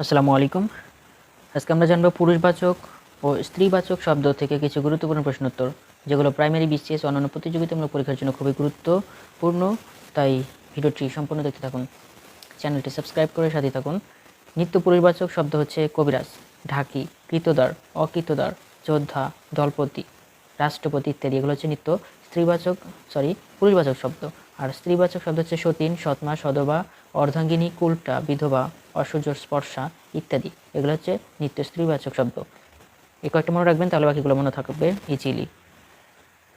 আসসালামু আলাইকুম। আজকে আমরা জানব পুরুষবাচক ও স্ত্রীবাচক শব্দ থেকে কিছু গুরুত্বপূর্ণ প্রশ্ন উত্তর যেগুলো প্রাইমারি বিসিএস অন্যান্য প্রতিযোগিতামূলক পরীক্ষার জন্য খুবই গুরুত্বপূর্ণ, তাই ভিডিওটি সম্পূর্ণ দেখতে থাকুন। চ্যানেলটি সাবস্ক্রাইব করে সাথে থাকুন। নিত্য পুরুষবাচক শব্দ হচ্ছে কবিরাজ, ঢাকি, কৃতদার, অকৃতদার, যোদ্ধা, দলপতি, রাষ্ট্রপতি ইত্যাদি। এগুলো হচ্ছে নিত্য স্ত্রীবাচক সরি পুরুষবাচক শব্দ। আর স্ত্রীবাচক শব্দ হচ্ছে সতীন, সৎমা, সদবা, অর্ধাঙ্গিনী, কুলটা, বিধবা। অসূর্য স্পর্শা ইত্যাদি। এগুলো হচ্ছে নিত্য স্ত্রীবাচক শব্দ। এই কয়েকটা মনে রাখবেন, তাহলে বাকিগুলো মনে থাকবে ইজিলি।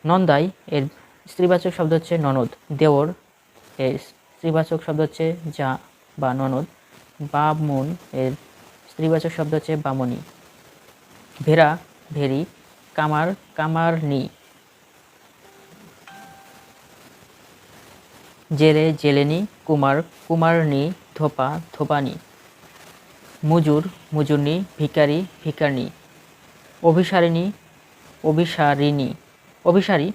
নন্দাই, এর স্ত্রীবাচক শব্দ হচ্ছে ননদ। দেওর, এর স্ত্রীবাচক শব্দ হচ্ছে যা বা ননদ। বামন, এর স্ত্রীবাচক শব্দ হচ্ছে বামনি। ভেরা ভেরি কামার, কামারনি। জেলে জেলেনি, কুমার, কুমারনি, ধোপা, ধোপানি। মুজুর, মুজুরনি, ভিকারি, ভিকারনি। অভিসারিণী অভিসারিণী। অভিসারী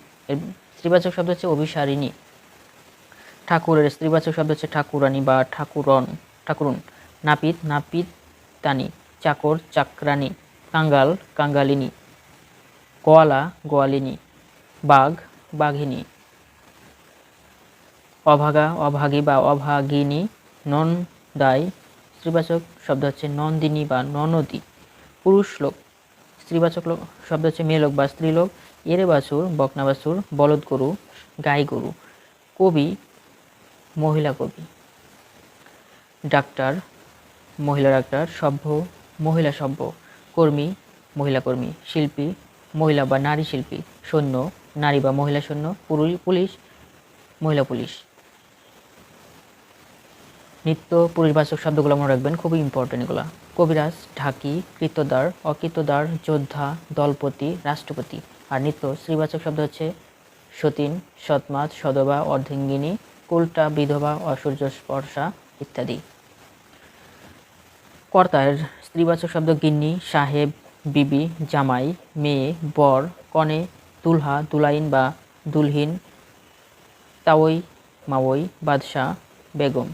স্ত্রীবাচক শব্দ হচ্ছে অভিসারিণী। ঠাকুরের স্ত্রীবাচক শব্দ হচ্ছে ঠাকুরানী বা ঠাকুরন, ঠাকুরুন। নাপিত নাপিত তানি চাকর চাকরানি কাঙ্গাল, কাঙ্গালিনী। গোয়ালা, গোয়ালিনী। বাঘ, বাঘিনী। অভাগা, অভাগী বা অভাগিনী নন্দাই স্ত্রীবাচক শব্দ হচ্ছে নন্দিনী বা ননদী। পুরুষ লোক, স্ত্রীবাচক লোক শব্দ হচ্ছে মেয়ে লোক বা স্ত্রীলোক এরে বাছুর, বকনা বাছুর, বলদ গরু, গাই গরু, কবি, মহিলা কবি। ডাক্তার, মহিলা ডাক্তার, সভ্য, মহিলা সভ্য, কর্মী, মহিলা কর্মী, শিল্পী, মহিলা বা নারী শিল্পী, সৈন্য, নারী বা মহিলা সৈন্য, পুরুষ, পুলিশ, মহিলা পুলিশ। নিত্য পুরুষবাচক শব্দগুলো মনে রাখবেন, খুবই ইম্পর্টেন্ট এগুলো। কবিরাজ, ঢাকি কৃতদার অকৃতদার যোদ্ধা, দলপতি, রাষ্ট্রপতি। আর নিত্য স্ত্রীবাচক শব্দ হচ্ছে সতীন সৎমাত সদবা, অর্ধেঙ্গিনী, কুলটা, বিধবা, অসূর্য স্পর্শা ইত্যাদি। কর্তার স্ত্রীবাচক শব্দ গিন্নি, সাহেব, বিবি, জামাই, মেয়ে, বর, কনে, দুলহা, দুলাইন বা দুলহীন, তাওই, মাওই, বাদশাহ, বেগম।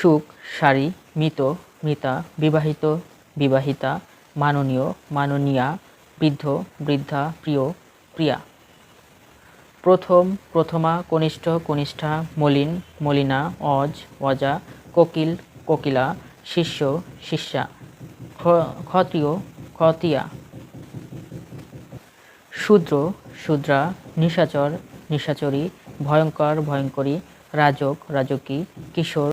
সুখ সারি মৃত, মৃতা, বিবাহিত, বিবাহিতা, মাননীয়, মাননীয়া, বৃদ্ধ, বৃদ্ধা, প্রিয়, প্রিয়া। প্রথম, প্রথমা, কনিষ্ঠ, কনিষ্ঠা, মলিন, মলিনা, অজ, অজা, কোকিল, কোকিলা, শিষ্য, শিষ্যা। ক্ষত্রিয় ক্ষতিয়া শূদ্র, শূদ্রা, নিশাচর, নিশাচরী, ভয়ঙ্কর, ভয়ঙ্করী, রাজক, রাজকী, কিশোর